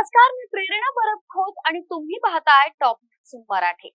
नमस्कार मी प्रेरणा परब खोत आणि तुम्ही पाहताय टॉप मराठी.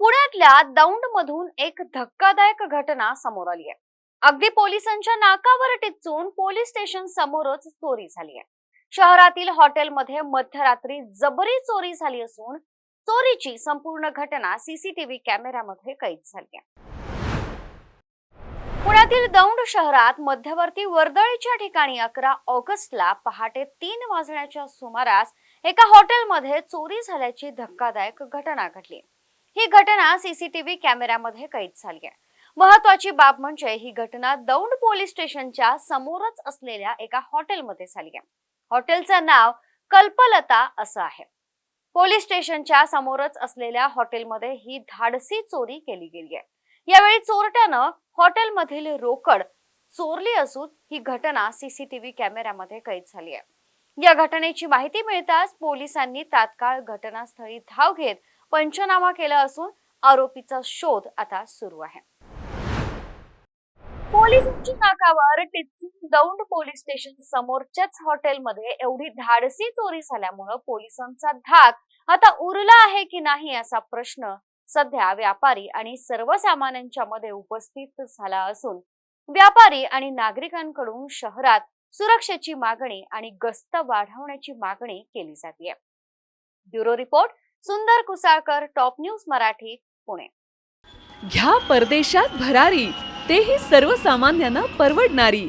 पुण्यातल्या दौंड मधून एक धक्कादायक घटना समोर आली आहे. अगदी पोलिसांच्या नाकावर टिचून पोलीस स्टेशन समोरच चोरी झाली आहे. शहरातील हॉटेलमध्ये मध्यरात्री जबरी चोरी झाली असून चोरीची संपूर्ण घटना सीसीटीव्ही कॅमेऱ्यामध्ये कैद झाली आहे. पुण्यातील दौंड शहरात मध्यवर्ती वर्दळीच्या ठिकाणी अकरा ऑगस्टला पहाटे तीन वाजण्याच्या सुमारास एका हॉटेलमध्ये चोरी झाल्याची धक्कादायक घटना घडली. ही घटना सीसीटीव्ही कॅमेऱ्यामध्ये कैद झाली आहे. महत्वाची बाब म्हणजे ही घटना दौंड पोलीस स्टेशनच्या समोरच असलेल्या एका हॉटेलमध्ये झाली आहे. हॉटेलचं नाव कल्पलता असं आहे. पोलीस स्टेशनच्या समोरच असलेल्या हॉटेलमध्ये ही धाडसी चोरी केली गेली आहे. यावेळी चोरट्यानं हॉटेलमधील रोकड चोरली असून ही घटना सीसीटीव्ही कॅमेऱ्यामध्ये कैद झाली आहे. या घटनेची माहिती मिळताच पोलिसांनी तात्काळ घटनास्थळी धाव घेत पंचनामा केला असून आरोपीचा शोध आता सुरू आहे. पोलिसांच्या नाकावर टिचून दौंड पोलीस स्टेशन समोरच्याच हॉटेलमध्ये एवढी धाडसी चोरी झाल्यामुळं पोलिसांचा धाक आता उरला आहे की नाही असा प्रश्न सध्या व्यापारी आणि सर्वसामान्यांच्या मध्ये उपस्थित झाला असून व्यापारी आणि नागरिकांकडून शहरात सुरक्षेची मागणी आणि गस्त वाढवण्याची मागणी केली जाते bureau report Sundar Kusalkar top news Marathi Pune. घ्या परदेशात भरारी तेही सर्वसामान्यांना परवडणारी.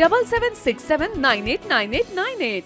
double seven six seven nine eight nine eight nine eight